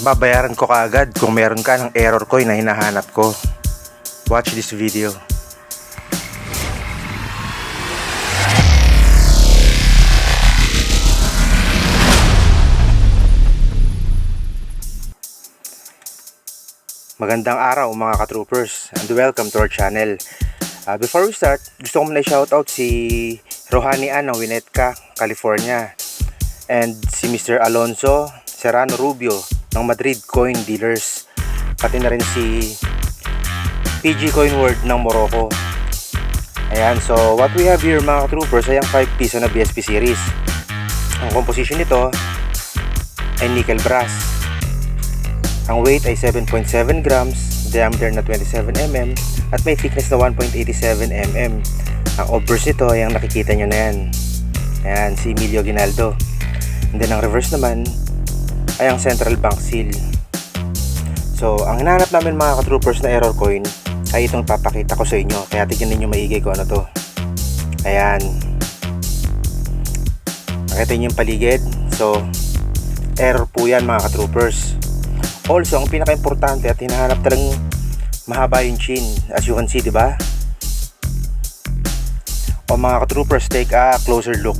babayaran ko kaagad kung meron ka ng error coin na hinahanap ko. Watch this video. Magandang araw mga ka-troopers and welcome to our channel. Ah, before we start, gusto ko muna i-shoutout si Rohani Ann ng Winnetka, California and si Mr. Alonso Serrano Rubio ng Madrid Coin Dealers pati na rin si PG Coin World ng Morocco. Ayan, so what we have here mga ka-troopers ay ang 5 piso na BSP series. Ang composition nito ay nickel brass. Ang weight ay 7.7 grams, diameter na 27 mm, at may thickness na 1.87 mm. Ang obverse nito ay ang nakikita nyo na yan. Ayan, si Emilio Ginaldo. And then ang reverse naman ay ang central bank seal. So, ang hinahanap namin mga ka-troopers na error coin ay itong papakita ko sa inyo. Kaya tignan ninyo maigi ko ano to. Ayan. Nakita niyo yung paligid. So, error po yan mga ka-troopers. Also, ang pinaka-importante at hinahanap talagang mahaba yung chin. As you can see, di ba? O mga ka-troopers, take a closer look.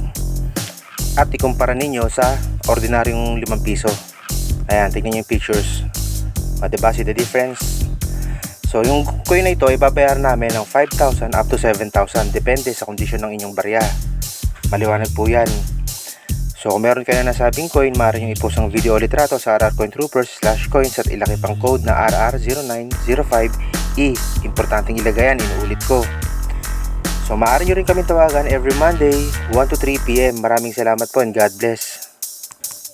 At ikumpara ninyo sa ordinaryong 5 piso. Ayan, tignan nyo yung pictures. O, diba? See the difference? So, yung coin na ito, ibabayaran namin ng 5,000 up to 7,000. Depende sa kondisyon ng inyong barya. Maliwanag po yan. So kung meron kayo na nasabing coin, maaari nyo i-post ang video o litrato sa RR Coin Troopers slash coins at ilaki pang code na RR0905E. Importanteng ilagay yan, inuulit ko. So maaari nyo rin kami tawagan every Monday, 1 to 3 p.m. Maraming salamat po and God bless.